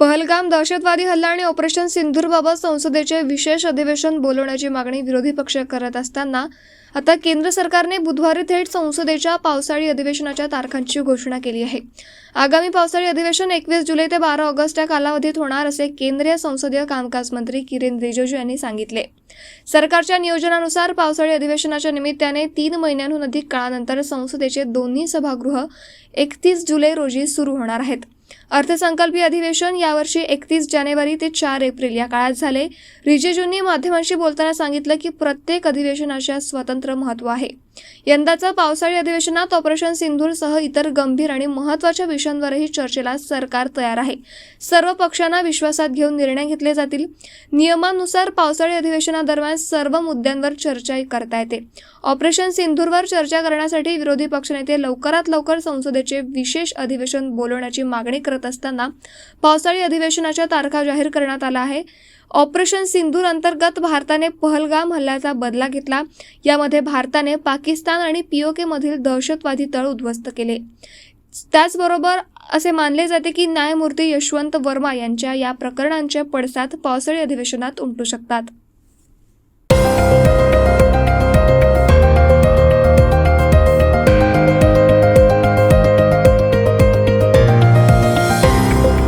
पहलगाम दहशतवादी हल्ला आणि ऑपरेशन सिंधूरबाबत संसदेचे विशेष अधिवेशन बोलवण्याची मागणी विरोधी पक्ष करत असताना आता केंद्र सरकारने बुधवारी थेट संसदेच्या पावसाळी अधिवेशनाच्या तारखांची घोषणा केली आहे. आगामी पावसाळी अधिवेशन एकवीस जुलै ते बारा ऑगस्ट या कालावधीत होणार असे केंद्रीय संसदीय कामकाज मंत्री किरेन रिजिजू यांनी सांगितले. सरकारच्या नियोजनानुसार पावसाळी अधिवेशनाच्या निमित्ताने तीन महिन्यांहून अधिक काळानंतर संसदेचे दोन्ही सभागृह एकतीस जुलै रोजी सुरू होणार आहेत. अर्थसंकल्पीय अधिवेशन यावर्षी एकतीस जानेवारी ते चार एप्रिल या काळात झाले. रिजिजूंनी माध्यमांशी बोलताना सांगितलं की प्रत्येक अधिवेशनाच्या स्वतंत्र महत्त्व आहे. यंदाचं पावसाळी अधिवेशनात ऑपरेशन सिंधूरसह इतर गंभीर आणि महत्त्वाच्या विषयांवरही चर्चेला सरकार तयार आहे. सर्व पक्षांना विश्वासात घेऊन निर्णय घेतले जातील. नियमानुसार पावसाळी अधिवेशनादरम्यान सर्व मुद्द्यांवर चर्चा करता येते. ऑपरेशन सिंधूरवर चर्चा करण्यासाठी विरोधी पक्षनेते लवकरात लवकर संसदेचे विशेष अधिवेशन बोलवण्याची मागणी करत असताना पावसाळी अधिवेशनाच्या तारखा जाहीर करण्यात आला आहे. ऑपरेशन सिंधूर अंतर्गत भारताने पहलगाम हल्ल्याचा बदला घेतला. यामध्ये भारताने पाकिस्तान आणि पीओकेमधील दहशतवादी तळ उद्ध्वस्त केले. त्याचबरोबर असे मानले जाते की न्यायमूर्ती यशवंत वर्मा यांच्या या प्रकरणांच्या पडसाद पावसाळी अधिवेशनात उमटू शकतात.